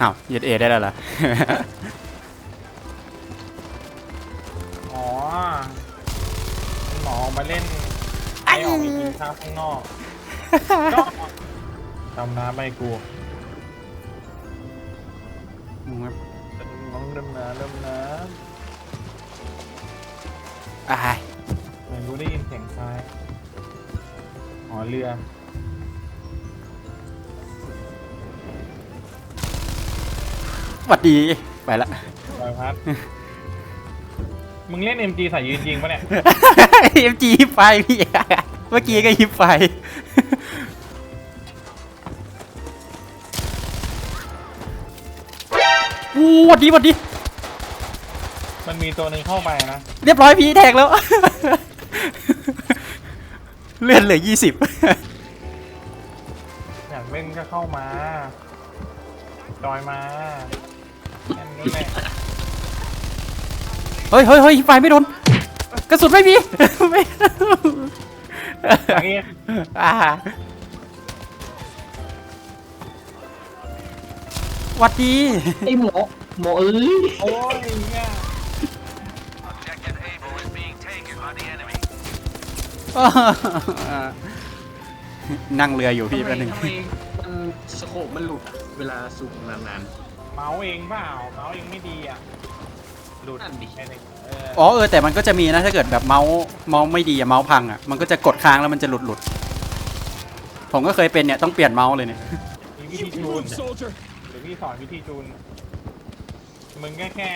อ้าวยึดเอได้แล้วเหรอ อ๋อหมอออกมาเล่นไอออกไปกินข้าวข้างนอกก็ทำน้ำไปกูน้องเริ่มน้ำเริ่มน้อ้ายำเหมือนกูได้ยินเสียงทรายอ๋อเรือ หวัดดี ไปละลอยพัด มึงเล่น MG ใส่ยืนยิงปะเนี่ย เอ็มจีฮิปไฟพี่ เมื่อกี้ก็ฮิปไฟ อู้หวัดดีหวัดดี มันมีตัวหนึ่งเข้าไปนะ เรียบร้อยพี่แทงแล้ว เลื่อนเหลือยี่สิบ อยากเล่นก็เข้ามา จอยมาแค่นี้แหละ เฮ้ยเฮ้ยเฮ้ยไฟไม่โดน กระสุนไม่มีไม่อย่างงี้อ่าหวัดดีไอ้หมอหมอเอ้ยโอ้ยเนี่ย Objective Able is being taken by the enemy. นั่งเรืออยู่พี่แป๊บนึงทำไมมันสโคปมันหลุดอะเวลาสูงนาน เมาส์เองเปล่าเมาส์เองไม่ดีอะหลุดนั่นดิแค่นี้เอออ๋อเออแต่มันก็จะมีนะถ้าเกิดแบบเมาส์เมาส์ไม่ดีอะเมาส์พังอะมันก็จะกดค้างแล้วมันจะหลุดหลุดผมก็เคยเป็นเนี่ยต้องเปลี่ยนเมาส์เลยเนี่ยมีวิธีจูนหรือพี่สอนวิธีจูนมึงแค่แค่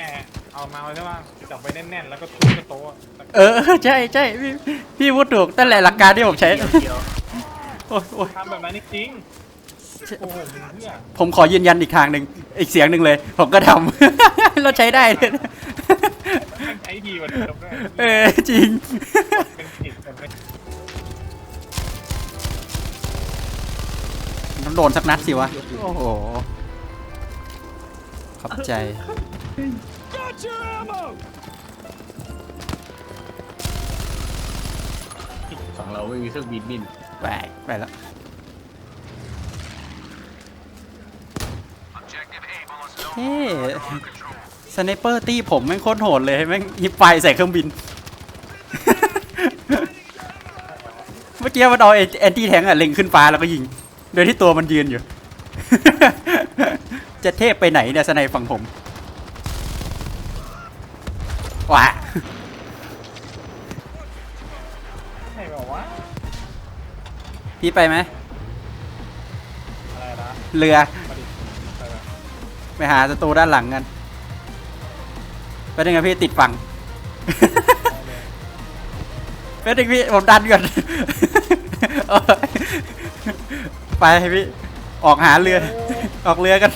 เอาเมาส์ใช่ป่ะจับไปแน่นๆแล้วก็ทุบกระโต๊ะเออใช่ใช่พี่พี่พูดถูกนั่นแหละหลักการที่ผมใช้ๆเดี๋ยวเดี๋ยวโอ้ยโอ้ยทำแบบนั้นจริงๆ โอ้โหมึงเพื่อผมขอยืนยันอีกทางหนึ่งอีกเสียงหนึ่งเลย ผมก็ทำ เราใช้ได้เลยแม่งใช้ดีกว่าเดิมด้วยเออจริง เป็นผิดแต่ไม่ต้องโดนสักนัดสิวะ โอ้โห ขอบใจ ฝั่งเราไม่มีเครื่องบินบิน ไป ไปแล้ว เฮ้ longer under control. สไนเปอร์ตี้ผมแม่งโคตรโหดเลยแม่งยิบไฟใส่เครื่องบิน เมื่อกี้มันเอาแอนตี้แทงอะเล็งขึ้นฟ้าแล้วก็ยิง โดยที่ตัวมันยืนอยู่ จะเทพไปไหนเนี่ยสไนฝั่งผมว้าใช่แบบว่าพี่ไปไหมอะไรนะเรือมาดิเออ ไปหาศัตรูด้านหลังกันเป็นยังไงพี่ติดฝั่ง เป็นยังพี่ผมดันก่อน ไปพี่ ออกหาเรือ ออกเรือกัน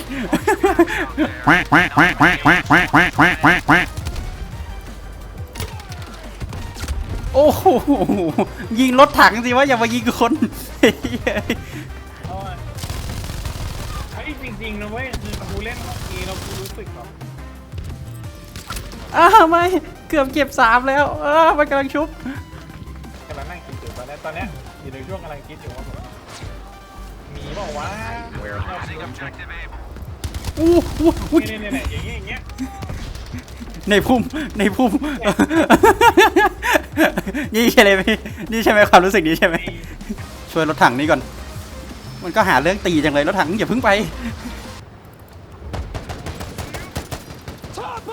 โอ้โหยิงรถถังสิวะอย่ามายิงคน ริงๆนะเว้ยคือกูเล่นทีเรากูรู้สึกแบบอ้าวไม่เกือบเก็บสามแล้วอ้าวมันกำลังชุบกำลังนั่งคิดอยู่ตอนนี้ตอนเนี้ยอยู่ในช่วงกำลังคิดอยู่ว่าแบบมีบอกว่า Losing Objective Able. อู้อู้อู้เนี่ยเนี่ยเนี่ยอย่างเงี้ยอย่างเงี้ยในพุ่มในพุ่ม นี่ใช่ไหมพี่นี่ใช่ไหมความรู้สึกนี้ใช่ไหมช่วยรถถังนี้ก่อน มันก็หาเรื่องตีจังเลยรถถังอย่าเพิ่งไป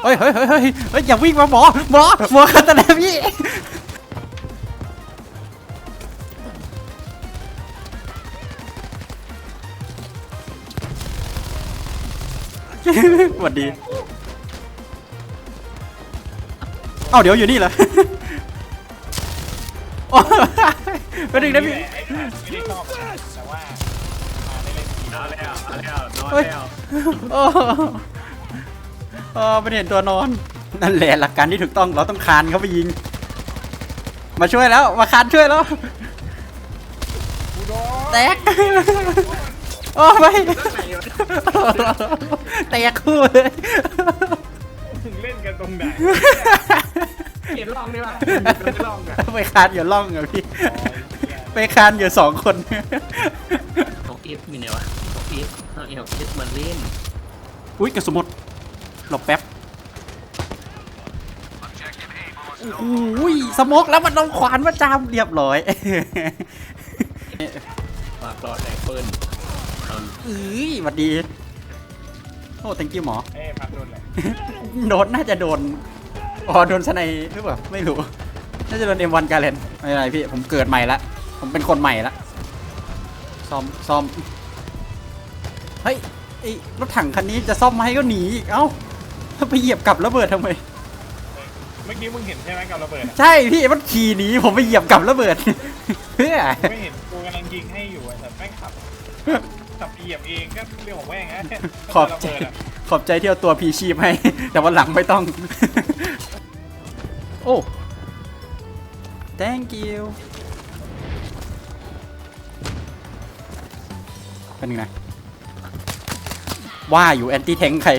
เฮ้ยเฮ้ยเฮ้ยเฮ้ยอย่าวิ่งมาหมอหมอหมอคันตะแลพี่สวัสดี เอ้าเดี๋ยวอยู่นี่เหรอโอ้ยไปดึงนะพี่ไอ้สัตว์ไม่ได้ชอบนะแต่ว่า เล่นทีเอาแล้วเอาแล้วนอนเฮ้ยแล้วโอ้โอ้ไม่เห็นตัวนอน นั่นแหละหลักการที่ถูกต้องเราต้องคานเข้าไปยิง มาช่วยแล้ว มาคานช่วยแล้วกูโดนแตกโอ้ไม่แตกคู่เลยถึงเล่นกันตรงไหนเปลี่ยนร่องดีกว่าเป็นร่องอะไปคานอยู่ล่องอะพี่อ๋อไอ้เหี้ยไปคานอยู่สองคนของ เอฟมีไหนวะของเอฟเอาเอฟเอฟมาเล่นอุ้ยกระสุนหมดหลบแป๊บ Objective Able is โอ้ยสโมกแล้วมันต้องขวานมาจามเรียบร้อยปากรอดไรเฟิลเอาเอ้ยหวัดดีโอ้ thank you หมอเอ้ยพัดโดนเลยโดนน่าจะโดนอ๋อโดนสไนหรือเปล่าไม่รู้ น่าจะโดน M1 กาเลนไม่เป็นไรพี่ผมเกิดใหม่ละผมเป็นคนใหม่ละซ่อมซ่อม เฮ้ยไอ้รถถังคันนี้จะซ่อมมาให้ก็หนีอีกเอ้าไปเหยียบกับระเบิดทำไม เมื่อกี้มึงเห็นใช่ไหมกับระเบิดอะใช่พี่มันขี่หนีผมไปเหยียบกับระเบิด เพื่อไม่เห็นกูกำลังยิงให้อยู่ไอ้สัตว์แม่งขับขับเหยียบเองก็เรื่องของแม่งนะขอบใจระเบิดอะขอบใจที่เอาตัวพีชีพให้ แต่วันหลังไม่ต้อง โอ้ thank you เป็นไง ว่าอยู่แอนตี้แทงใคร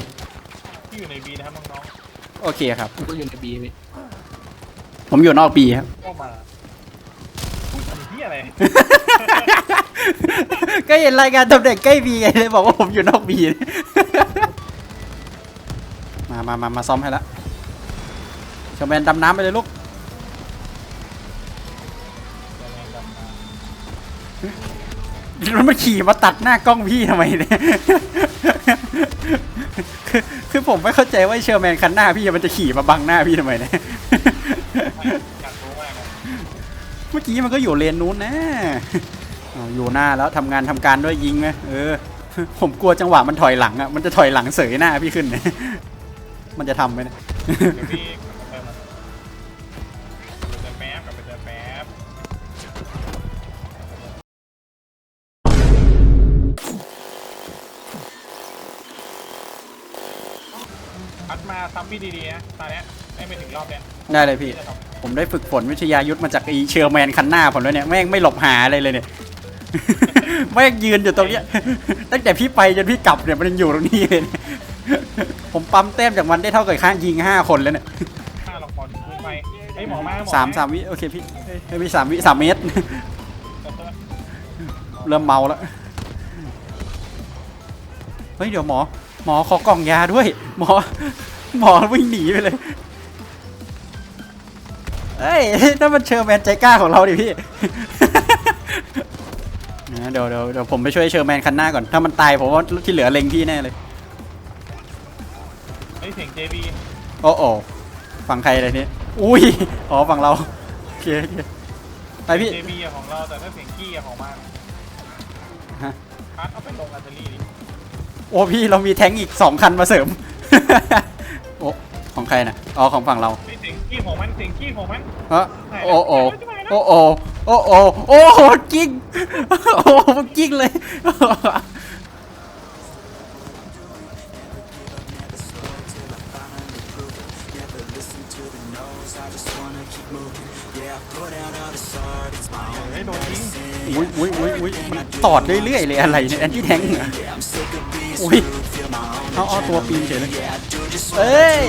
ที่อยู่ในบีนะครับน้องโอเคครับผมก็อยู่ในบีพี่ผมอยู่นอกปีครับ ๆก็มาพูดทำที่อะไร ก็เห็นรายการตำแหน่งใกล้บีไงเลยบอกว่าผมอยู่นอกบีมามามามาซ้อมให้ละชมแมนดำน้ำไปเลยลูกแล้วมันขี่มาตัดหน้ากล้องพี่ทำไมเนี่ย คือคือผมไม่เข้าใจว่าเชอร์แมนคันหน้าพี่มันจะขี่มาบังหน้าพี่ทำไมเนี่ย อยากรู้มากนะเมื่อกี้มันก็อยู่เลนนู้นนะอ้าอยู่หน้าแล้วทำงานทำการด้วยยิงไหมเออ ผมกลัวจังหวะมันถอยหลังอะ มันจะถอยหลังเสยหน้าพี่ขึ้นเนี่ยมันจะทำไหมเนี่ย เดี๋ยวพี่ พัดมาซ้ำพี่ดีๆนะตอนเนี้ยให้ไปถึงรอบเนี้ยได้เลยพี่ที่จะทำผมได้ฝึกฝนวิทยายุทธมาจากไอเชอร์แมนคันหน้าผมแล้วเนี่ยแม่งไม่หลบหาอะไรเลยเนี่ย แม่งยืนอยู่ตรงเนี้ย ตั้งแต่พี่ไปจนพี่กลับเนี่ยมันยังอยู่ตรงนี้เลยเนี่ยผมปั๊มแต้มจากมันได้เท่ากับข้างยิงห้าคนแล้วเนี่ยฆ่าลองบอลขึ้นไปไอ้ยหมอมาหมอสามสามวิโอเคพี่เฮ้ยเฮ้ยพี่สามวิสามเมตร เริ่มเมาแล้ว เฮ้ยเดี๋ยวหมอ หมอขอกล่องยาด้วย หมอ หมอวิ่งหนีไปเลยเฮ้ยนั่นมันเชอร์แมนใจกล้าของเราดิพี่นะเดี๋ยวเดี๋ยวเดี๋ยวผมไปช่วยเชอร์แมนคันหน้าก่อน ถ้ามันตายผมว่าที่เหลือเล็งพี่แน่เลยไอ้ยเสียง JB โอ้โอ้ฝั่งใครเลยเนี่ยอุ้ย อ๋อฝั่งเราโอเคโอเคไปพี่ JB อะของเราแต่ถ้าเสียงกี้อะของมันฮะพัดเอาไปลงอัลเทอรี่ดิ โอ้พี่เรามีแท้งอีกสองคันมาเสริม โอ้ของใครนะอ๋อของฝั่งเราไอ้เสียงกี้ของมันเสียงกี้ของมันเอ้อโอ้โอ้โอ้โอ้โอ้โอ้โอ้โหกิ้งโอ้โหกิ้งเลยเฮ้ยโดนยิงอุ้ยอุ้ยอุ้ยอุ้ยมันตอดเรื่อยๆเลยอะไรเนี่ยแอนตี้แทงเหร ออุ้ยเอาเอาตัวปีนเฉยเลยเอ้ย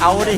เอาดิ